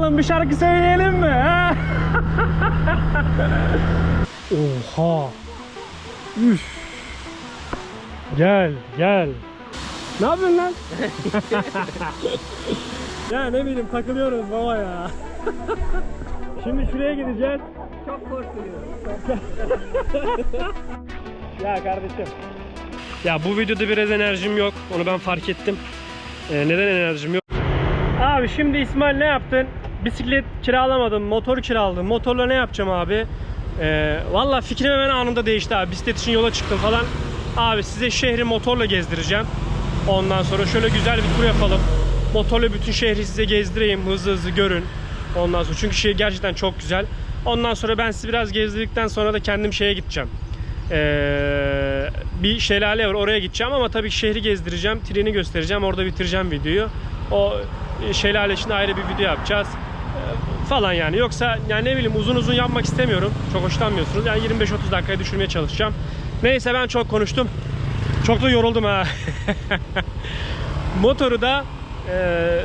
yapalım? Bir şarkı söyleyelim mi? ha? Oha. Üf. Gel, gel. Ne yapıyorsun lan? ya ne bileyim takılıyoruz baba ya. Şimdi şuraya gideceğiz. Çok korkuyorum. Ya kardeşim. Ya bu videoda biraz enerjim yok. Onu ben fark ettim. Ee, neden enerjim yok? Abi şimdi İsmail ne yaptın? Bisiklet kiralamadım, motor kiraladım. Motorla ne yapacağım abi? Ee, Valla fikrim hemen anında değişti abi. Bisiklet için yola çıktım falan. Abi size şehri motorla gezdireceğim. Ondan sonra şöyle güzel bir tur yapalım. Motorla bütün şehri size gezdireyim. Hızlı hızlı görün. Ondan sonra çünkü şehir gerçekten çok güzel. Ondan sonra ben sizi biraz gezdirdikten sonra da kendim şeye gideceğim. Ee, bir şelale var oraya gideceğim ama tabii şehri gezdireceğim. Treni göstereceğim. Orada bitireceğim videoyu. O şelale için ayrı bir video yapacağız. Falan yani. Yoksa yani ne bileyim uzun uzun yapmak istemiyorum. Çok hoşlanmıyorsunuz. Yani 25-30 dakikaya düşürmeye çalışacağım. Neyse ben çok konuştum. Çok da yoruldum ha. Motoru da e,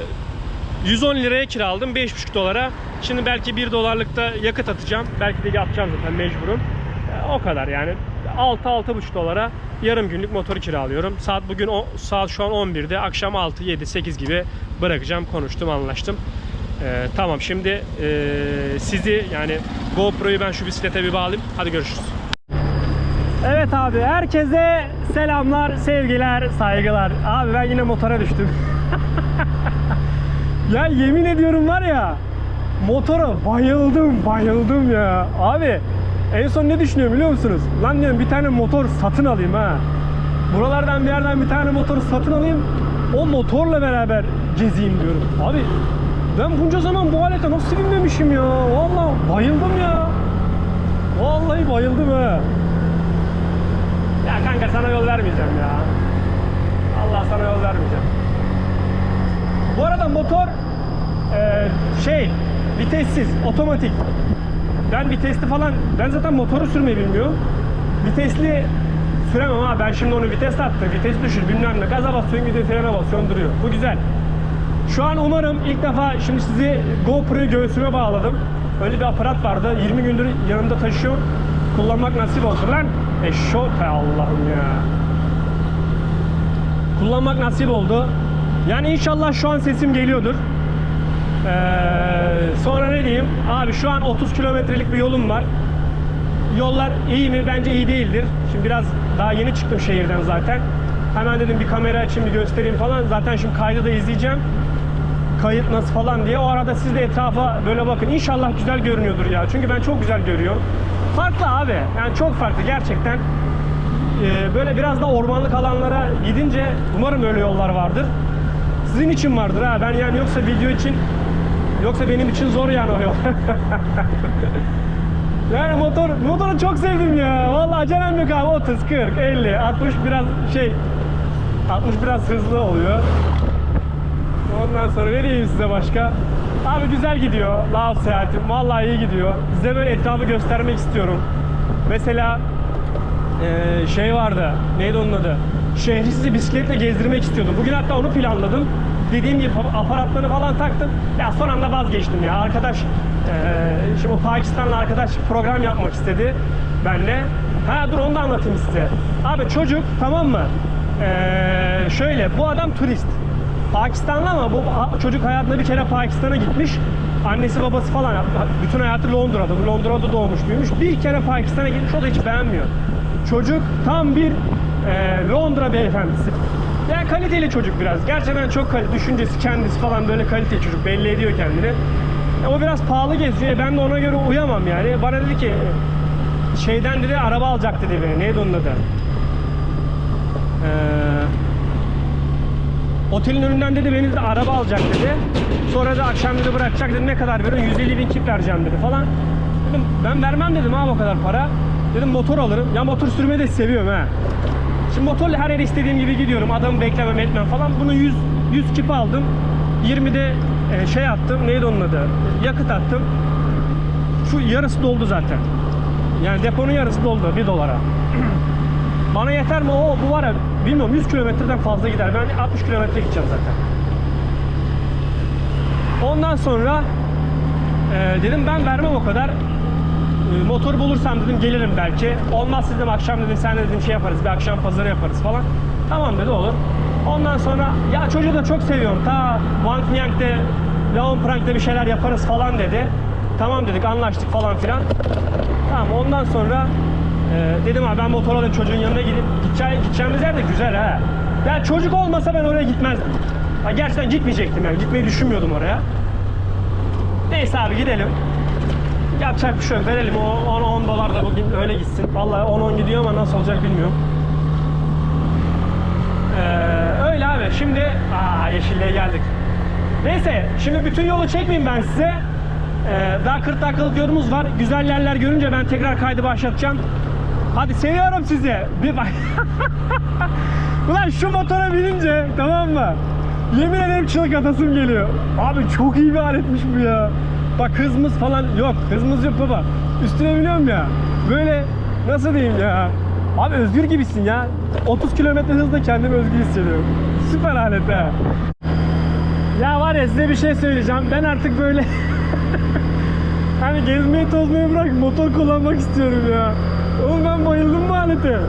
110 liraya kiraladım 5,5 dolara. Şimdi belki 1 dolarlıkta yakıt atacağım. Belki de atacağım zaten mecburum. E, O kadar yani. 6-6,5 dolara yarım günlük motoru kiralıyorum. Saat bugün o, saat şu an 11'de. Akşam 6, 7, 8 gibi bırakacağım. Konuştum, anlaştım. E, tamam şimdi e, sizi yani GoPro'yu ben şu bisiklete bir bağlayayım. Hadi görüşürüz. Evet abi herkese selamlar, sevgiler, saygılar. Abi ben yine motora düştüm. ya yemin ediyorum var ya motora bayıldım bayıldım ya. Abi en son ne düşünüyorum biliyor musunuz? Lan diyorum bir tane motor satın alayım ha. Buralardan bir yerden bir tane motor satın alayım. O motorla beraber gezeyim diyorum. Abi ben bunca zaman bu alete nasıl binmemişim ya? Vallahi bayıldım ya. Vallahi bayıldım ha. Ya kanka sana yol vermeyeceğim ya. Allah sana yol vermeyeceğim. Bu arada motor e, şey vitessiz, otomatik. Ben vitesli falan, ben zaten motoru sürmeyi bilmiyorum. Vitesli süremem ha. Ben şimdi onu vites attı, vites düşür bilmem ne. Gaza basıyorsun gidiyor, frene basıyorsun duruyor. Bu güzel. Şu an umarım ilk defa şimdi sizi GoPro'yu göğsüme bağladım. Öyle bir aparat vardı. 20 gündür yanımda taşıyorum. Kullanmak nasip olsun lan. Eşşote Allah'ım ya. Kullanmak nasip oldu. Yani inşallah şu an sesim geliyordur. Ee, sonra ne diyeyim? Abi şu an 30 kilometrelik bir yolum var. Yollar iyi mi? Bence iyi değildir. Şimdi biraz daha yeni çıktım şehirden zaten. Hemen dedim bir kamera açayım bir göstereyim falan. Zaten şimdi kaydı da izleyeceğim. Kayıt nasıl falan diye. O arada siz de etrafa böyle bakın. İnşallah güzel görünüyordur ya. Çünkü ben çok güzel görüyorum. Farklı abi. Yani çok farklı gerçekten. Ee, böyle biraz da ormanlık alanlara gidince umarım öyle yollar vardır. Sizin için vardır ha. Ben yani yoksa video için yoksa benim için zor yani o yol. yani motor motoru çok sevdim ya. Vallahi acelem yok abi. 30, 40, 50, 60 biraz şey 60 biraz hızlı oluyor. Ondan sonra vereyim size başka. Abi güzel gidiyor Laos seyahatim. Vallahi iyi gidiyor. Size böyle etrafı göstermek istiyorum. Mesela eee, şey vardı. Neydi onun adı? Şehri sizi bisikletle gezdirmek istiyordum. Bugün hatta onu planladım. Dediğim gibi aparatları falan taktım. Ya son anda vazgeçtim ya. Arkadaş eee şimdi o Pakistanlı arkadaş program yapmak istedi benle. Ha dur onu da anlatayım size. Abi çocuk tamam mı? Eee, şöyle bu adam turist. Pakistanlı ama bu çocuk hayatında bir kere Pakistan'a gitmiş. Annesi babası falan bütün hayatı Londra'da. Londra'da doğmuş büyümüş. Bir kere Pakistan'a gitmiş o da hiç beğenmiyor. Çocuk tam bir e, Londra beyefendisi. Yani kaliteli çocuk biraz. Gerçekten çok kaliteli. Düşüncesi kendisi falan böyle kaliteli çocuk. Belli ediyor kendini. E, o biraz pahalı geziyor. E, ben de ona göre uyamam yani. Bana dedi ki şeyden dedi araba alacak dedi beni. Neydi onun adı? Eee Otelin önünden dedi beni de araba alacak dedi. Sonra da akşam dedi bırakacak dedi ne kadar veriyorsun 150 bin kip vereceğim dedi falan. Dedim ben vermem dedim abi o kadar para. Dedim motor alırım. Ya motor sürmeyi de seviyorum ha. Şimdi motorla her yere istediğim gibi gidiyorum. Adamı beklemem etmem falan. Bunu 100, 100 kip aldım. 20'de e, şey attım. Neydi onun adı? Yakıt attım. Şu yarısı doldu zaten. Yani deponun yarısı doldu 1 dolara. Bana yeter mi? O bu var ya bilmiyorum 100 kilometreden fazla gider. Ben 60 kilometre gideceğim zaten. Ondan sonra Ee, dedim ben vermem o kadar. Ee, motor bulursam dedim gelirim belki. Olmaz dedim akşam dedim sen dedim şey yaparız bir akşam pazarı yaparız falan. Tamam dedi olur. Ondan sonra ya çocuğu da çok seviyorum. Ta Wang Niang'de, Laon Prang'de bir şeyler yaparız falan dedi. Tamam dedik anlaştık falan filan. Tamam ondan sonra e, dedim abi ben motor alayım çocuğun yanına gidip gideceğim, gideceğimiz yer de güzel ha. Ya çocuk olmasa ben oraya gitmezdim. Ha, gerçekten gitmeyecektim yani gitmeyi düşünmüyordum oraya. Neyse abi gidelim. Yapacak bir şey yok. Verelim o 10 dolar da bugün öyle gitsin. Vallahi 10-10 gidiyor ama nasıl olacak bilmiyorum. Ee, öyle abi. Şimdi aa yeşilliğe geldik. Neyse şimdi bütün yolu çekmeyeyim ben size. Ee, daha 40 dakikalık yolumuz var. Güzel yerler görünce ben tekrar kaydı başlatacağım. Hadi seviyorum sizi. Bir bak. Ulan şu motora binince tamam mı? Yemin ederim çığlık atasım geliyor. Abi çok iyi bir aletmiş bu ya. Bak hızımız falan yok. Hızımız yok baba. Üstüne biniyorum ya. Böyle nasıl diyeyim ya. Abi özgür gibisin ya. 30 kilometre hızla kendimi özgür hissediyorum. Süper alet ha. Ya var ya size bir şey söyleyeceğim. Ben artık böyle hani gezmeyi tozmayı bırak motor kullanmak istiyorum ya. Oğlum ben bayıldım bu alete.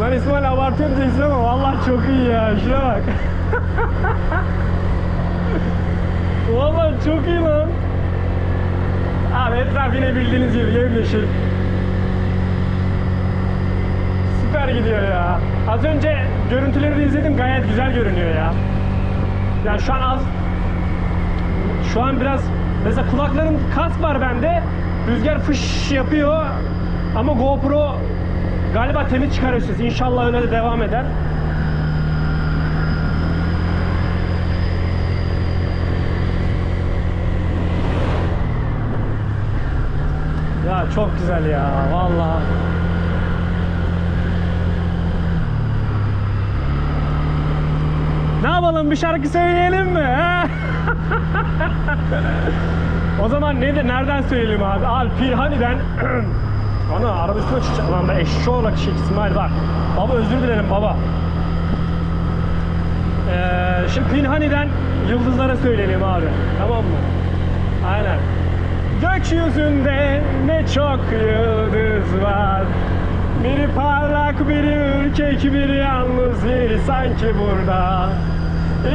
Lan İsmail abartıyorum diyeceksin ama vallahi çok iyi ya. Şuna bak. vallahi çok iyi lan. Abi etraf yine bildiğiniz gibi yemyeşil. Süper gidiyor ya. Az önce görüntüleri de izledim gayet güzel görünüyor ya. Yani şu an az şu an biraz mesela kulaklarım kask var bende. Rüzgar fış yapıyor. Ama GoPro galiba temiz çıkarıyor ses. İnşallah öyle de devam eder. Ya çok güzel ya vallahi. Ne yapalım bir şarkı söyleyelim mi? o zaman nedir? Nereden söyleyelim abi? Abi Pirhani'den Ana araba üstüne çıkacak lan ben eşşoğlu olarak şey İsmail bak. Baba özür dilerim baba. Ee, şimdi Pinhani'den yıldızlara söyleyelim abi. Tamam mı? Aynen. Gökyüzünde ne çok yıldız var. Biri parlak, biri ürkek, biri yalnız, biri sanki burada.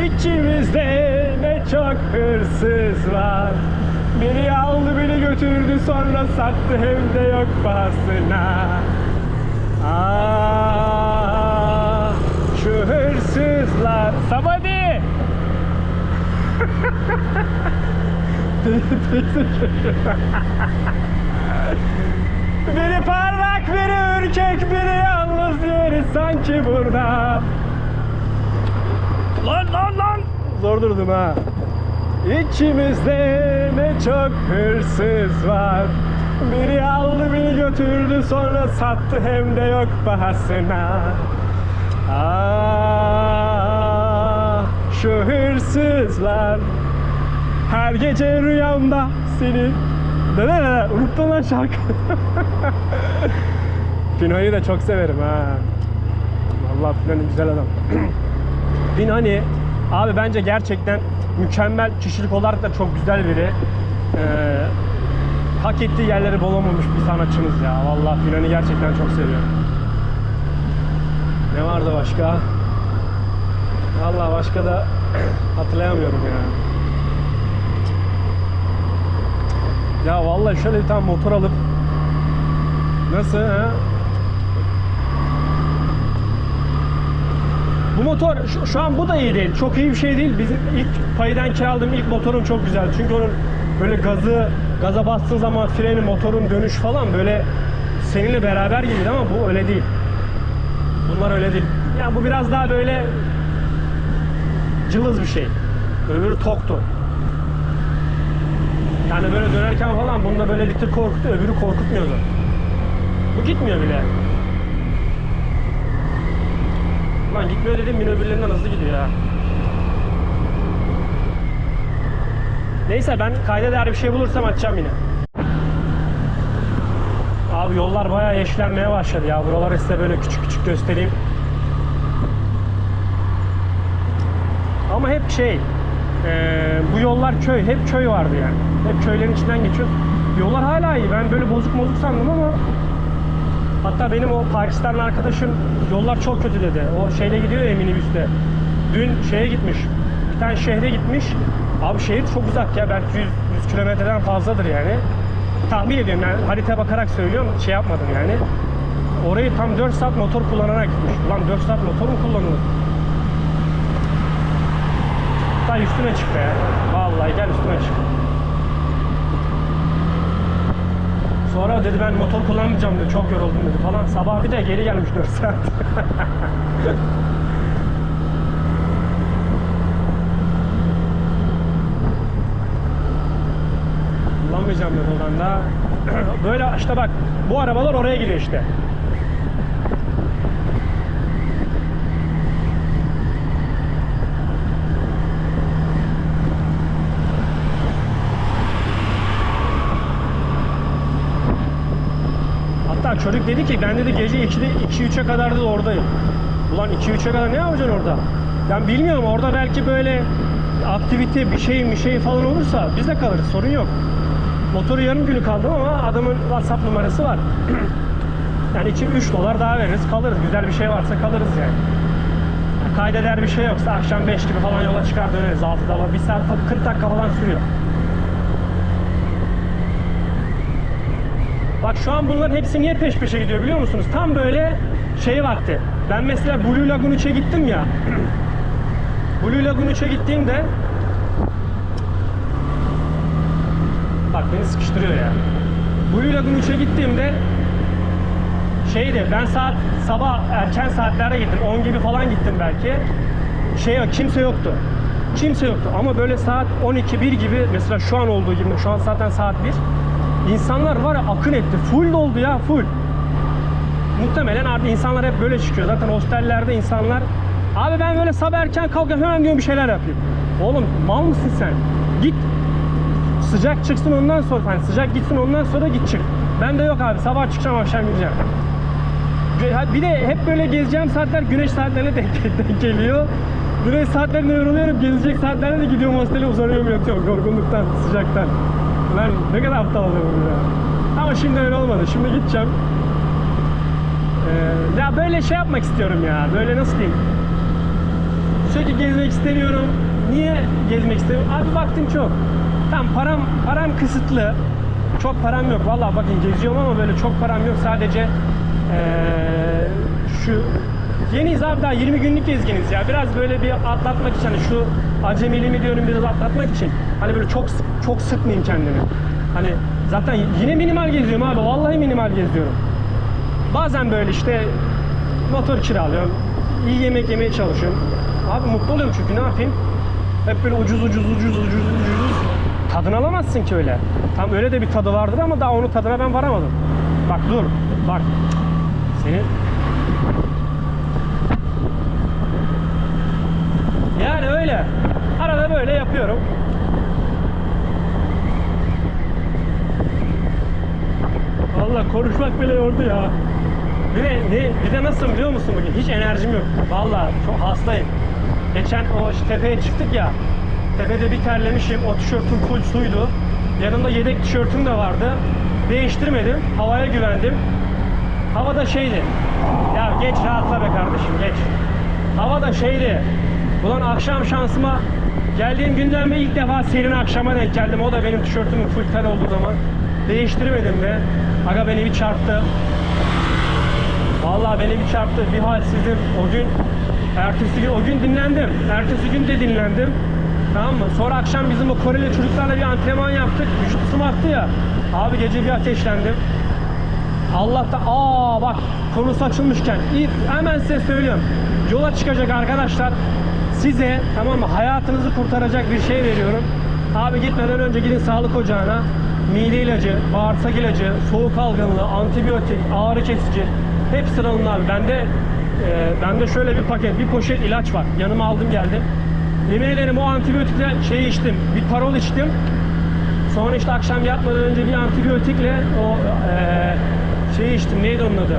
İçimizde ne çok hırsız var. Biri aldı beni götürdü sonra sattı hem de yok pahasına. Ah şu hırsızlar. Sabadi! biri parlak, biri ürkek, biri yalnız, biri sanki burada. Lan lan lan! Zor durdum ha. İçimizde ne çok hırsız var. Biri aldı biri götürdü sonra sattı hem de yok bahasına. Ah şu hırsızlar her gece rüyamda seni dede unuttun lan şarkı. Pino'yu da çok severim ha. Vallahi Pino'nun güzel adam. Pinhani abi bence gerçekten mükemmel kişilik olarak da çok güzel biri. Ee, hak ettiği yerleri bulamamış bir sanatçımız ya. Vallahi Pinhani gerçekten çok seviyorum. Ne vardı başka? Vallahi başka da hatırlayamıyorum ya. Ya vallahi şöyle bir tane motor alıp nasıl ha? Bu motor şu, şu an bu da iyi değil. Çok iyi bir şey değil. Bizim ilk paydan kiraladığım ilk motorum çok güzel. Çünkü onun böyle gazı gaza bastığın zaman freni, motorun dönüş falan böyle seninle beraber gibiydi ama bu öyle değil. Bunlar öyle değil. Yani bu biraz daha böyle cılız bir şey. Öbürü toktu. Yani böyle dönerken falan bunda böyle bir tık korkuttu, öbürü korkutmuyordu. Bu gitmiyor bile. Lan gitmiyor dedim yine öbürlerinden hızlı gidiyor ya. Neyse ben kayda değer bir şey bulursam açacağım yine. Abi yollar bayağı yeşillenmeye başladı ya. Buraları size böyle küçük küçük göstereyim. Ama hep şey, Ee, bu yollar köy, hep köy vardı yani. Hep köylerin içinden geçiyor. Yollar hala iyi. Ben böyle bozuk bozuk sandım ama hatta benim o Pakistanlı arkadaşım yollar çok kötü dedi. O şeyle gidiyor ya minibüste. Dün şeye gitmiş. Bir tane şehre gitmiş. Abi şehir çok uzak ya. Belki 100, 100 kilometreden fazladır yani. Tahmin ediyorum yani haritaya bakarak söylüyorum. Şey yapmadım yani. Orayı tam 4 saat motor kullanarak gitmiş. Ulan 4 saat motor mu kullanılır? Hatta üstüne çık be. Vallahi gel üstüne çık. Sonra dedi ben motor kullanmayacağım dedi. Çok yoruldum dedi falan. Sabah bir de geri gelmiş 4 saat. Kullanmayacağım dedi oradan da. Böyle işte bak bu arabalar oraya gidiyor işte. Hatta çocuk dedi ki ben dedi gece 2'de 2-3'e kadar dedi oradayım. Ulan 2-3'e kadar ne yapacaksın orada? Ben bilmiyorum orada belki böyle aktivite bir şey bir şey falan olursa biz de kalırız sorun yok. Motoru yarım günü kaldım ama adamın WhatsApp numarası var. yani için 3 dolar daha veririz kalırız. Güzel bir şey varsa kalırız yani. yani kaydeder bir şey yoksa akşam 5 gibi falan yola çıkar döneriz 6'da var. 1 saat 40 dakika falan sürüyor. Bak şu an bunların hepsi niye peş peşe gidiyor biliyor musunuz? Tam böyle şey vakti. Ben mesela Blue Lagoon 3'e gittim ya. Blue Lagoon 3'e gittiğimde Bak beni sıkıştırıyor ya. Blue Lagoon 3'e gittiğimde şeydi ben saat sabah erken saatlerde gittim. 10 gibi falan gittim belki. Şey yok kimse yoktu. Kimse yoktu ama böyle saat 12 1 gibi mesela şu an olduğu gibi şu an zaten saat 1. İnsanlar var ya akın etti. Full doldu ya full. Muhtemelen artık insanlar hep böyle çıkıyor. Zaten hostellerde insanlar Abi ben böyle sabah erken kalkıyorum hemen diyorum bir şeyler yapayım. Oğlum mal mısın sen? Git sıcak çıksın ondan sonra hani sıcak gitsin ondan sonra git çık. Ben de yok abi sabah çıkacağım akşam gideceğim. Bir de hep böyle gezeceğim saatler güneş saatlerine denk, denk geliyor. Güneş saatlerinde yoruluyorum. Gezecek saatlerde de gidiyorum hostele uzanıyorum yatıyorum yorgunluktan, sıcaktan. Lan ne kadar aptal adamım ya. Ama şimdi öyle olmadı. Şimdi gideceğim. Ee, ya böyle şey yapmak istiyorum ya. Böyle nasıl diyeyim? Sürekli gezmek istemiyorum. Niye gezmek istemiyorum? Abi vaktim çok. Tamam param param kısıtlı. Çok param yok. Vallahi bakın geziyorum ama böyle çok param yok. Sadece eee, şu yeniyiz abi daha 20 günlük gezginiz ya. Biraz böyle bir atlatmak için hani şu acemiliğimi diyorum biraz atlatmak için. Hani böyle çok çok sıkmayayım kendimi. Hani zaten yine minimal geziyorum abi. Vallahi minimal geziyorum. Bazen böyle işte motor kiralıyorum. iyi yemek yemeye çalışıyorum. Abi mutlu oluyorum çünkü ne yapayım? Hep böyle ucuz ucuz ucuz ucuz ucuz. Tadını alamazsın ki öyle. Tam öyle de bir tadı vardır ama daha onun tadına ben varamadım. Bak dur. Bak. Seni Yani öyle. Arada böyle yapıyorum. Vallahi konuşmak bile yordu ya. Bir de, ne, bir de nasıl biliyor musun bugün? Hiç enerjim yok. Vallahi çok hastayım. Geçen o işte tepeye çıktık ya. Tepede bir terlemişim. O tişörtüm full suydu. Yanımda yedek tişörtüm de vardı. Değiştirmedim. Havaya güvendim. Hava da şeydi. Ya geç rahatla be kardeşim geç. Hava da şeydi. Ulan akşam şansıma geldiğim günden beri ilk defa serin akşama denk geldim. O da benim tişörtümün full tel olduğu zaman. Değiştirmedim ve aga beni bir çarptı. Vallahi beni bir çarptı. Bir halsizim. O gün ertesi gün o gün dinlendim. Ertesi gün de dinlendim. Tamam mı? Sonra akşam bizim o Koreli çocuklarla bir antrenman yaptık. Vücut ısım ya. Abi gece bir ateşlendim. Allah'ta aa bak konusu açılmışken hemen size söylüyorum. Yola çıkacak arkadaşlar size tamam mı hayatınızı kurtaracak bir şey veriyorum. Abi gitmeden önce gidin sağlık ocağına. Mide ilacı, bağırsak ilacı, soğuk algınlığı, antibiyotik, ağrı kesici hepsini alın abi. Bende e, bende şöyle bir paket, bir poşet ilaç var. Yanıma aldım geldim. Yemin ederim o antibiyotikle şey içtim. Bir parol içtim. Sonra işte akşam yatmadan önce bir antibiyotikle o eee şey içtim neydi onun adı?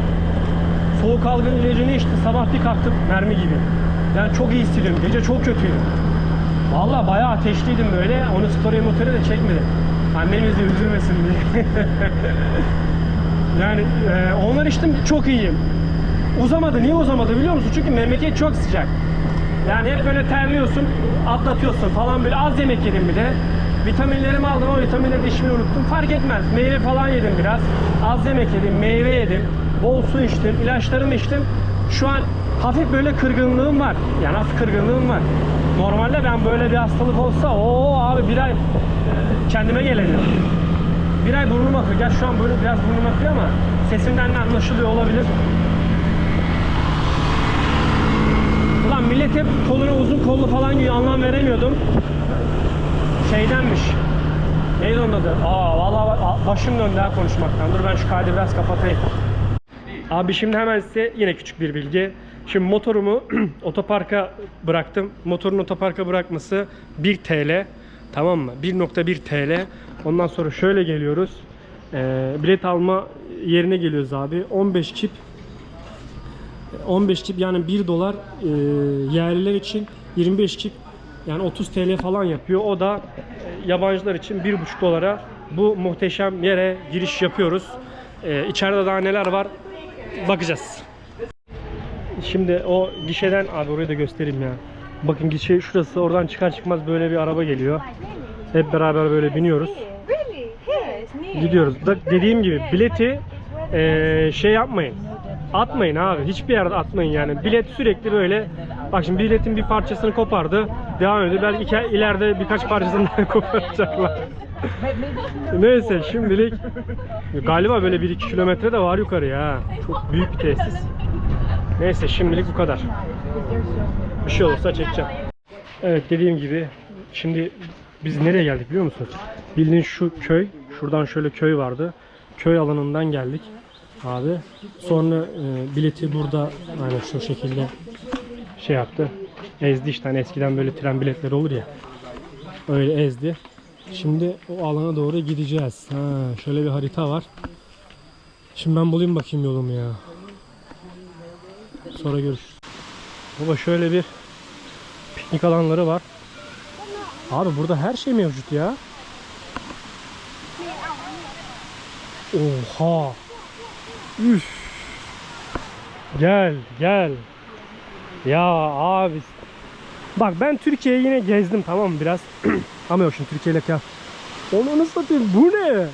Soğuk algın ilacını içtim. Sabah bir kalktım mermi gibi. Yani çok iyi hissediyorum. Gece çok kötüydüm. Vallahi bayağı ateşliydim böyle. Onu story motoru da çekmedim. Annemiz de üzülmesin diye. yani e, onlar içtim çok iyiyim. Uzamadı. Niye uzamadı biliyor musun? Çünkü memleket çok sıcak. Yani hep böyle terliyorsun, atlatıyorsun falan böyle az yemek yedim bir de. Vitaminlerimi aldım ama vitaminleri de içmeyi unuttum. Fark etmez. Meyve falan yedim biraz. Az yemek yedim, meyve yedim. Bol su içtim, ilaçlarımı içtim. Şu an hafif böyle kırgınlığım var. Yani hafif kırgınlığım var. Normalde ben böyle bir hastalık olsa o abi bir ay e, kendime gelemiyorum. Bir ay burnum akıyor. Gerçi şu an böyle biraz burnum akıyor ama sesimden de anlaşılıyor olabilir. Ulan millet hep kolunu uzun kollu falan giyiyor anlam veremiyordum. Şeydenmiş. Neydi onun adı? Aa vallahi ba- başım döndü ha konuşmaktan. Dur ben şu kaydı biraz kapatayım. Abi şimdi hemen size yine küçük bir bilgi. Şimdi motorumu otoparka bıraktım. Motorun otoparka bırakması 1 TL. Tamam mı? 1.1 TL. Ondan sonra şöyle geliyoruz. Ee, bilet alma yerine geliyoruz abi. 15 çip 15 çip yani 1 dolar e, yerliler için 25 çip yani 30 TL falan yapıyor. O da e, yabancılar için 1,5 dolara bu muhteşem yere giriş yapıyoruz. E, içeride daha neler var bakacağız. Şimdi o gişeden abi orayı da göstereyim ya. Bakın gişe şurası oradan çıkar çıkmaz böyle bir araba geliyor. Hep beraber böyle biniyoruz. Gidiyoruz. Dediğim gibi bileti eee, şey yapmayın. Atmayın abi. Hiçbir yerde atmayın yani. Bilet sürekli böyle bak şimdi biletin bir parçasını kopardı. Devam ediyor. Belki ileride birkaç parçasını daha koparacaklar. Neyse şimdilik galiba böyle 1-2 kilometre de var yukarıya ha. Çok büyük bir tesis. Neyse şimdilik bu kadar. Bir şey olursa çekeceğim. Evet dediğim gibi şimdi biz nereye geldik biliyor musunuz? Bildiğin şu köy, şuradan şöyle köy vardı. Köy alanından geldik abi. Sonra e, bileti burada yani şu şekilde şey yaptı. Ezdi işte hani eskiden böyle tren biletleri olur ya. Öyle ezdi. Şimdi o alana doğru gideceğiz. Ha, şöyle bir harita var. Şimdi ben bulayım bakayım yolumu ya. Sonra görüşürüz. Baba şöyle bir piknik alanları var. Abi burada her şey mevcut ya. Oha. Üf. Gel gel. Ya abi. Bak ben Türkiye'yi yine gezdim tamam mı biraz. Ama yok şimdi Türkiye ile. Onu satayım bu ne?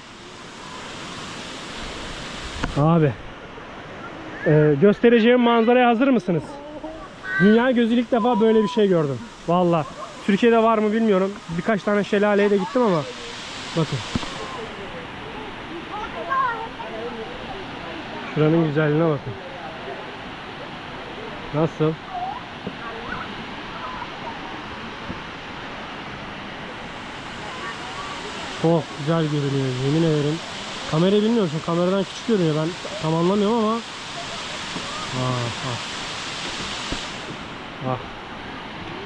Abi. Ee, göstereceğim manzaraya hazır mısınız? Dünya gözü ilk defa böyle bir şey gördüm. Valla. Türkiye'de var mı bilmiyorum. Birkaç tane şelaleye de gittim ama. Bakın. Şuranın güzelliğine bakın. Nasıl? Çok güzel görünüyor yemin ederim. Kamerayı bilmiyorum çünkü kameradan küçük görünüyor ben tam anlamıyorum ama. Ah, ah. Ah.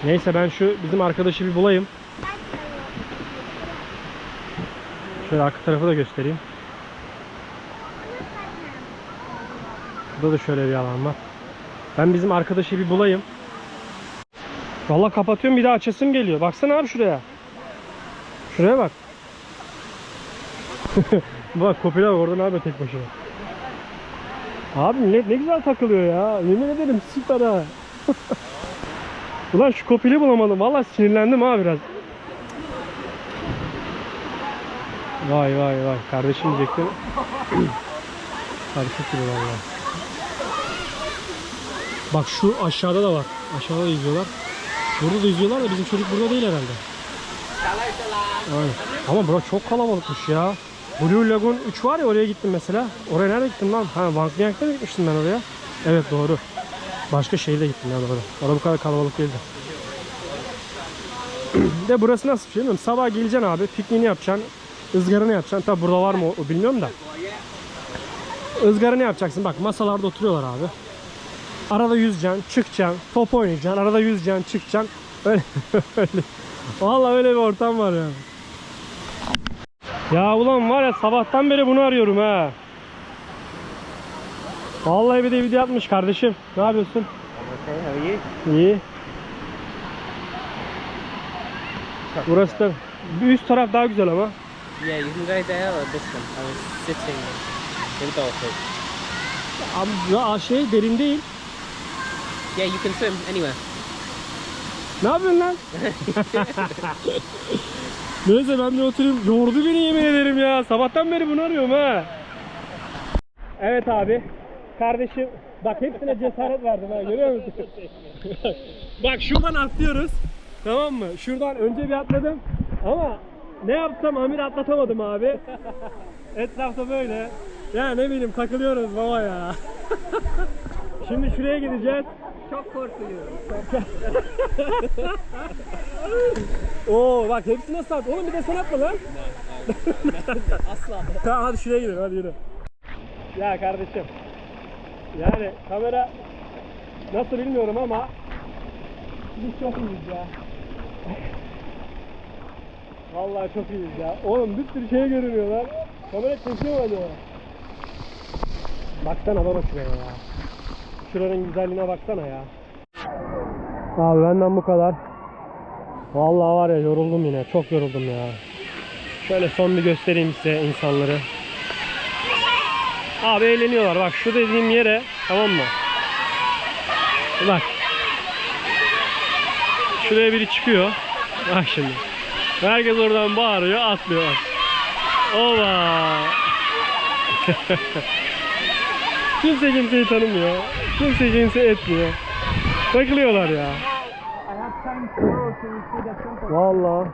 Neyse ben şu bizim arkadaşı bir bulayım. Şöyle arka tarafı da göstereyim. Burada da şöyle bir alan var. Ben bizim arkadaşı bir bulayım. Vallahi kapatıyorum bir daha açasım geliyor. Baksana abi şuraya. Şuraya bak. bak kopila bak orada ne yapıyor tek başına. Abi millet ne güzel takılıyor ya. Yemin ederim süper ha. Ulan şu kopili bulamadım. Vallahi sinirlendim ha biraz. Vay vay vay. Kardeşim diyecektim. Harika gibi vallahi. Bak şu aşağıda da var. Aşağıda da izliyorlar. Burada da izliyorlar da bizim çocuk burada değil herhalde. Aynen. Ama bura çok kalabalıkmış ya. Blue Lagoon 3 var ya oraya gittim mesela. Oraya nerede gittim lan? Ha Vankniak'ta mı gitmiştim ben oraya? Evet doğru. Başka şehirde gittim ya doğru. Orada bu kadar kalabalık değildi. de burası nasıl bir şey bilmiyorum. Sabah geleceksin abi pikniğini yapacaksın. ızgaranı yapacaksın. Tabi burada var mı o, bilmiyorum da. Izgaranı yapacaksın. Bak masalarda oturuyorlar abi. Arada yüzeceksin, çıkacaksın, top oynayacaksın, arada yüzeceksin, çıkacaksın. Öyle, öyle. Vallahi öyle bir ortam var ya. Ya ulan var ya sabahtan beri bunu arıyorum ha. Vallahi bir de video atmış kardeşim. Ne yapıyorsun? You? İyi. Burası da bir üst taraf daha güzel ama. Yeah, you can go there or this one. I was sitting in dolphin. Abi ya şey derin değil. Yeah, you can swim anywhere. Ne yapıyorsun lan? Neyse ben bir oturayım. Yordu beni yemin ederim ya. Sabahtan beri bunu arıyorum ha. Evet abi. Kardeşim bak hepsine cesaret verdim ha görüyor musun? bak şuradan atlıyoruz. Tamam mı? Şuradan önce bir atladım. Ama ne yapsam Amir atlatamadım abi. Etrafta böyle. Ya ne bileyim takılıyoruz baba ya. Şimdi şuraya gideceğiz. Çok korkuyorum. Oo bak hepsi nasıl at? Oğlum bir de sen atma lan. Asla. Tamam hadi şuraya gidelim hadi yürü. Ya kardeşim. Yani kamera nasıl bilmiyorum ama biz çok iyiyiz ya. Vallahi çok iyiyiz ya. Oğlum bir sürü şey görünüyor lan. Kamera çekiyor mu acaba? Baksana baba şuraya ya. Şuranın güzelliğine baksana ya. Abi benden bu kadar. Vallahi var ya yoruldum yine. Çok yoruldum ya. Şöyle son bir göstereyim size insanları. Abi eğleniyorlar. Bak şu dediğim yere tamam mı? Bak. Şuraya biri çıkıyor. Bak şimdi. Herkes oradan bağırıyor, atlıyor. Ova. kimse kimseyi tanımıyor. Kimse kimse etmiyor. Takılıyorlar ya. Vallahi.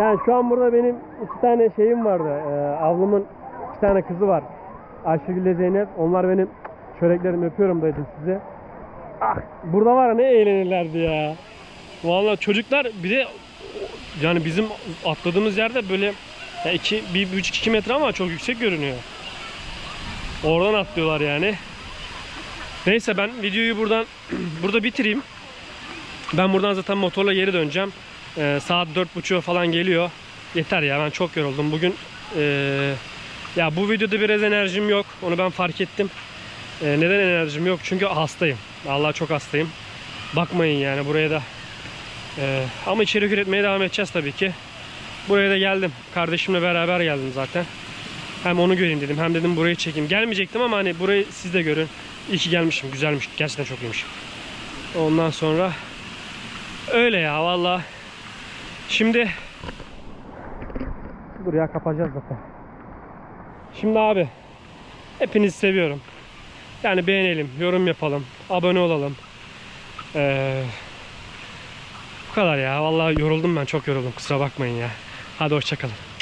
Yani şu an burada benim iki tane şeyim vardı. Ee, ablamın iki tane kızı var. Ayşegül ile Zeynep. Onlar benim çöreklerim öpüyorum dedim size. Ah, burada var ne eğlenirlerdi ya. Vallahi çocuklar bir de yani bizim atladığımız yerde böyle ya iki, bir, bir buçuk iki metre ama çok yüksek görünüyor. Oradan atlıyorlar yani. Neyse ben videoyu buradan burada bitireyim. Ben buradan zaten motorla geri döneceğim. Ee, saat 4.30 falan geliyor. Yeter ya ben çok yoruldum. Bugün ee, ya bu videoda biraz enerjim yok. Onu ben fark ettim. Ee, neden enerjim yok? Çünkü hastayım. Allah çok hastayım. Bakmayın yani buraya da. Ee, ama içerik üretmeye devam edeceğiz tabii ki. Buraya da geldim. Kardeşimle beraber geldim zaten. Hem onu göreyim dedim hem dedim burayı çekeyim. Gelmeyecektim ama hani burayı siz de görün. İyi ki gelmişim. Güzelmiş. Gerçekten çok iyiymiş. Ondan sonra öyle ya valla. Şimdi Dur ya kapatacağız zaten. Şimdi abi hepinizi seviyorum. Yani beğenelim, yorum yapalım, abone olalım. Ee, bu kadar ya. Vallahi yoruldum ben, çok yoruldum. Kusura bakmayın ya. Hadi hoşçakalın.